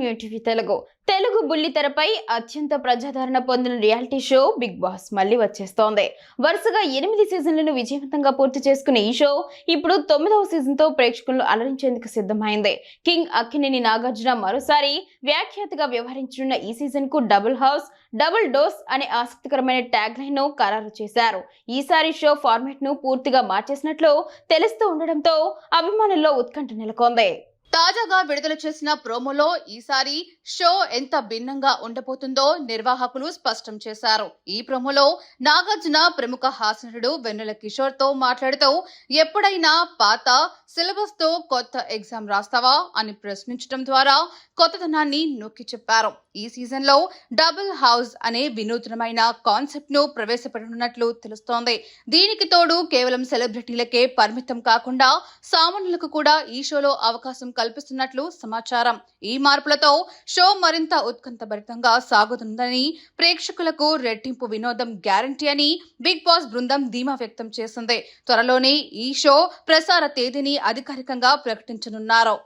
New TV Telugu. Telugu బుల్లితెరపై అత్యంత ప్రజాదరణ పొందిన రియాలిటీ షో బిగ్ బాస్ మళ్ళీ వచ్చేస్తోంది. వరుసగా ఎనిమిది సీజన్లను విజయవంతంగా పూర్తి చేసుకున్న ఈ షో ఇప్పుడు తొమ్మిదవ సీజన్తో ప్రేక్షకులను అలరించేందుకు సిద్ధమైంది. కింగ్ అక్కినేని నాగార్జున మరోసారి వ్యాఖ్యాతగా వ్యవహరించనున్న ఈ సీజన్కు డబుల్ హౌస్ డబుల్ డోస్ అనే ఆసక్తికరమైన ట్యాగ్ లైన్ను ఖరారు చేశారు. ఈసారి షో ఫార్మాట్ను పూర్తిగా మార్చేసినట్లు తెలుస్తూ ఉండడంతో అభిమానుల్లో ఉత్కంఠ నెలకొంది. తాజాగా విడుదల చేసిన ప్రోమోలో ఈసారి షో ఎంత భిన్నంగా ఉండబోతుందో నిర్వాహకులు స్పష్టం చేశారు. ఈ ప్రోమోలో నాగార్జున ప్రముఖ హాస్యనుడు వెన్నెల కిషోర్తో మాట్లాడుతూ ఎప్పుడైనా పాత సిలబస్తో కొత్త ఎగ్జామ్ రాస్తావా? అని ప్రశ్నించడం ద్వారా కొత్తదనాన్ని నొక్కి చెప్పారు. ఈ సీజన్లో డబుల్ హౌస్ అనే వినూత్నమైన కాన్సెప్ట్ను ప్రవేశపెట్టనున్నట్లు తెలుస్తోంది. దీనికి తోడు కేవలం సెలబ్రిటీలకే పరిమితం కాకుండా సామాన్యులకు కూడా ఈ షోలో అవకాశం కల్పిస్తున్నట్లు సమాచారం. ఈ మార్పులతో షో మరింత ఉత్కంఠభరితంగా సాగుతుందని ప్రేక్షకులకు రెట్టింపు వినోదం గ్యారంటీ అని బిగ్ బాస్ బృందం ధీమా వ్యక్తం చేసింది. త్వరలోనే ఈ షో ప్రసార తేదీని అధికారికంగా ప్రకటించనున్నారు.